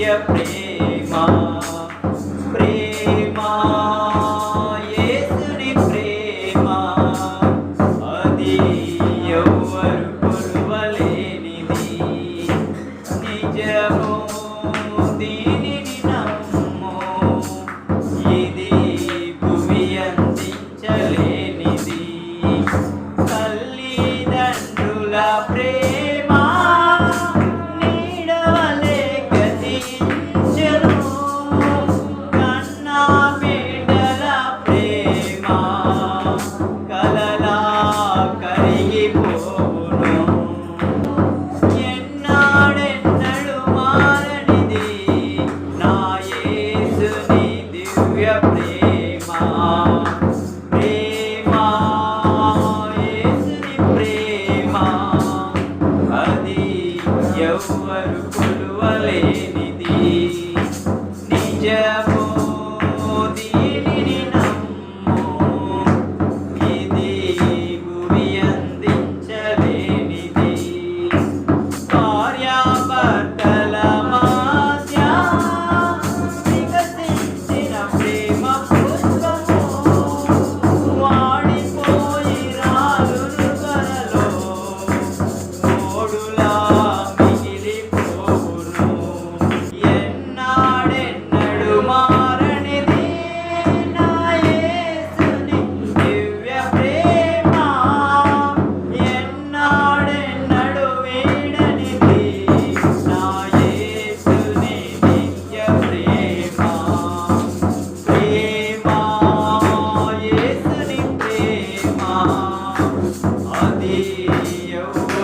నిత్య ప్రేమ ప్రేమ యేసుని ప్రేమ. అది ఎవ్వరు కొలవలేనిది. నిజము దీనిని నమ్ము. ఇది భువి అందించలేనిది. తల్లిదండ్రుల ప్రేమ ఎవ్వరు కొలువలేనిది. నిజ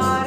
heart.